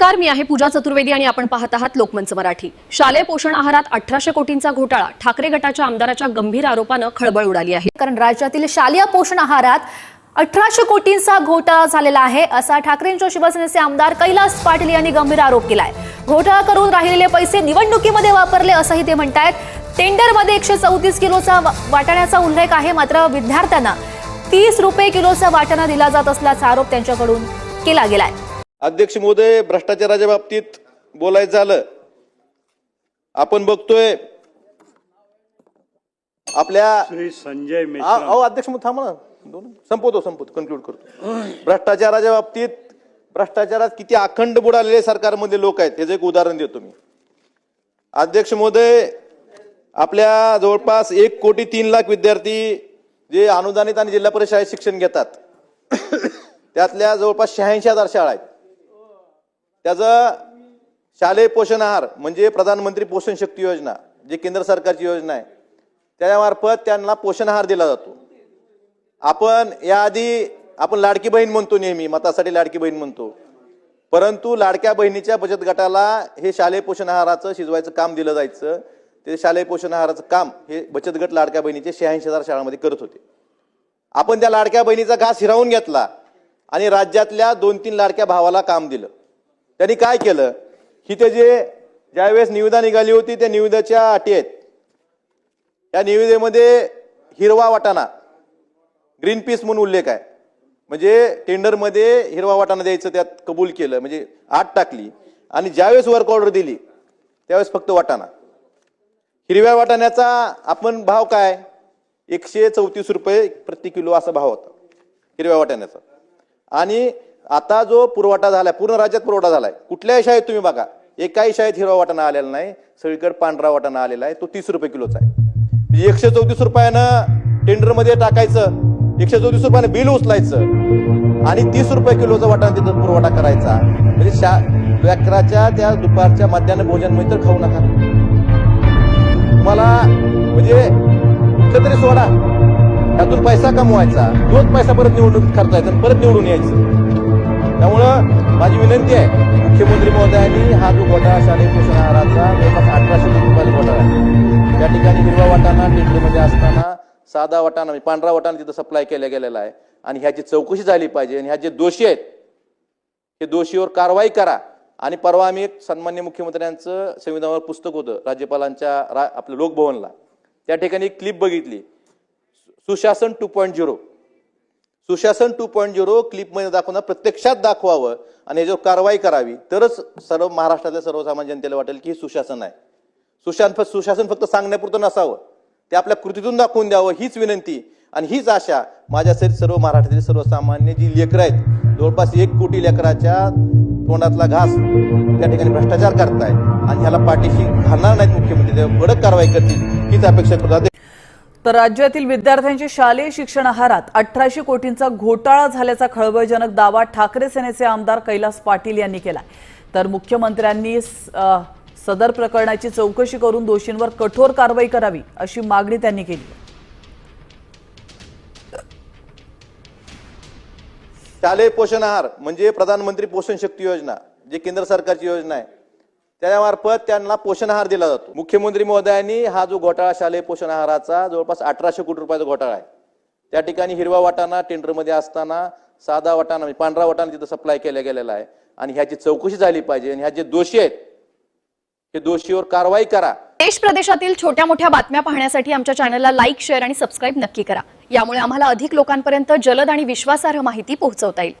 नमस्कार मी आहे पूजा चतुर्वेदी आणि आपण पाहत आहात लोकमंच मराठी. शालेय पोषण आहारात अठराशे कोटींचा घोटाळा ठाकरे गटाच्या आमदाराच्या गंभीर आरोपानं खळबळ उडाली आहे. कारण राज्यातील शालेय पोषण आहारात अठराशे कोटींचा घोटाळा झालेला आहे असा ठाकरेंच्या शिवसेनेचे आमदार कैलास पाटील यांनी गंभीर आरोप केलाय. घोटाळा करून राहिलेले पैसे निवडणुकीमध्ये वापरले असंही ते म्हणतायत. टेंडरमध्ये एकशे चौतीस किलोचा वाटाण्याचा उल्लेख आहे मात्र विद्यार्थ्यांना तीस रुपये किलोचा वाटाणा दिला जात असल्याचा आरोप त्यांच्याकडून केला गेलाय. अध्यक्ष महोदय भ्रष्टाचाराच्या बाबतीत बोलायचं झालं आपण बघतोय आपल्या श्री संजय अहो अध्यक्ष महोदय थांबा ना. दोन संपवतो संपवतो. कन्क्लूड करतो. भ्रष्टाचाराच्या बाबतीत भ्रष्टाचारात किती अखंड बुडालेले सरकारमध्ये लोक आहेत त्याचं एक उदाहरण देतो मी. अध्यक्ष महोदय आपल्या जवळपास एक कोटी तीन लाख विद्यार्थी जे अनुदानित आणि जिल्हा परिषद शाळेत शिक्षण घेतात. त्यातल्या जवळपास शहाऐंशी हजार शाळा आहेत. त्याचं शालेय पोषण आहार म्हणजे प्रधानमंत्री पोषण शक्ती योजना जी केंद्र सरकारची योजना आहे त्यामार्फत त्यांना पोषण आहार दिला जातो. आपण याआधी आपण लाडकी बहीण म्हणतो नेहमी मतासाठी लाडकी बहीण म्हणतो. परंतु लाडक्या बहिणीच्या बचत गटाला हे शालेय पोषण आहाराचं शिजवायचं काम दिलं जायचं. ते शालेय पोषण आहाराचं काम हे बचत गट लाडक्या बहिणीचे शहाऐंशी हजार शाळांमध्ये करत होते. आपण त्या लाडक्या बहिणीचा घास हिरावून घेतला आणि राज्यातल्या दोन तीन लाडक्या भावाला काम दिलं. त्यांनी काय केलं? की ते जे ज्यावेळेस निविदा निघाली होती त्या निविदाच्या अटी आहेत. या निविदेमध्ये हिरवा वाटाणा ग्रीन पीस म्हणून उल्लेख आहे. म्हणजे टेंडरमध्ये हिरवा वाटाणा द्यायचं त्यात कबूल केलं. म्हणजे आठ टाकली आणि ज्यावेळेस वर्क ऑर्डर दिली त्यावेळेस फक्त वाटाणा. हिरव्या वाटाण्याचा आपण भाव काय? एकशे चौतीस रुपये प्रति किलो असा भाव होता हिरव्या वाटाण्याचा. आणि आता जो पुरवठा झालाय पूर्ण राज्यात पुरवठा झालाय कुठल्याही शाळेत तुम्ही बघा एकाही शाळेत हिरवा वाटाणा आलेला नाही सगळीकडे पांढरा वाटाणा आलेला आहे तो तीस रुपये किलोचा आहे. म्हणजे एकशे चौतीस रुपयानं टेंडरमध्ये टाकायचं एकशे चौतीस रुपयानं बिल उचलायचं आणि तीस रुपये किलोचा वाटाणा तिथं पुरवठा करायचा. म्हणजे शा व्याकराच्या त्या दुपारच्या मध्यान्ह भोजनमध्ये तर खाऊ नका. तुम्हाला म्हणजे कुठलं तरी सोडा. त्यातून पैसा कमवायचा. दोन पैसा परत निवडणूक खर्चायचा आणि परत निवडून यायचं. त्यामुळं माझी विनंती आहे मुख्यमंत्री महोदयांनी हा जो घोटाळा शालेय पोषण आहाराचा जवळपास अठराशे कोटी रुपयाचा घोटाळा आहे. त्या ठिकाणी हिरवा वाटाणा टेंडरमध्ये असताना साधा वाटाणा म्हणजे पांढरा वाटाणा तिथं सप्लाय केला गेलेला आहे. आणि ह्याची चौकशी झाली पाहिजे आणि ह्या जे दोषी आहेत हे दोषीवर कारवाई करा. आणि परवा आम्ही एक सन्मान्य मुख्यमंत्र्यांचं संविधानावर पुस्तक होतं राज्यपालांच्या रा आपल्या लोकभवनला. त्या ठिकाणी एक क्लिप बघितली. सुशासन टू पॉईंट झिरो सुशासन टू पॉईंट झिरो क्लिपमध्ये दाखवणं प्रत्यक्षात दाखवावं आणि याच्यावर कारवाई करावी. तरच सर्व महाराष्ट्रातल्या सर्वसामान्य जनतेला वाटेल की हे सुशासन आहे. सुशासन सुशासन फक्त सांगण्यापुरतं नसावं. ते आपल्या कृतीतून दाखवून द्यावं हीच विनंती आणि हीच आशा माझ्या सर्व महाराष्ट्रातील सर्वसामान्य जी लेकरं आहेत जवळपास एक कोटी लेकराच्या तोंडातला घास त्या ठिकाणी भ्रष्टाचार करताय आणि ह्याला पाठीशी घालणार नाहीत मुख्यमंत्री. तेव्हा कडक कारवाई करतील हीच अपेक्षा तर राज्यातील विद्यार्थ्यांच्या शालेय शिक्षण आहारात अठराशे कोटींचा घोटाळा झाल्याचा खळबळजनक दावा ठाकरे सेनेचे आमदार कैलास पाटील यांनी केला तर मुख्यमंत्र्यांनी सदर प्रकरणाची चौकशी करून दोषींवर कठोर कारवाई करावी अशी मागणी त्यांनी केली. शालेय पोषण आहार म्हणजे प्रधानमंत्री पोषण शक्ती योजना जी केंद्र सरकारची योजना आहे. त्यामार्फत त्यांना पोषण आहार दिला जातो. मुख्यमंत्री महोदयांनी हा जो घोटाळा शालेय पोषण आहाराचा जवळपास अठराशे कोटी रुपयाचा घोटाळा आहे. त्या ठिकाणी हिरवा वाटाणा टेंडरमध्ये असताना साधा वाटाणा म्हणजे पांढरा वाटाणा तिथं सप्लाय केला गेलेला आहे. आणि ह्याची चौकशी झाली पाहिजे आणि ह्या जे दोषी आहेत हे दोषीवर कारवाई करा. देश प्रदेशातील छोट्या मोठ्या बातम्या पाहण्यासाठी आमच्या चॅनलला लाईक शेअर आणि सबस्क्राईब नक्की करा. यामुळे आम्हाला अधिक लोकांपर्यंत जलद आणि विश्वासार्ह माहिती पोहोचवता येईल.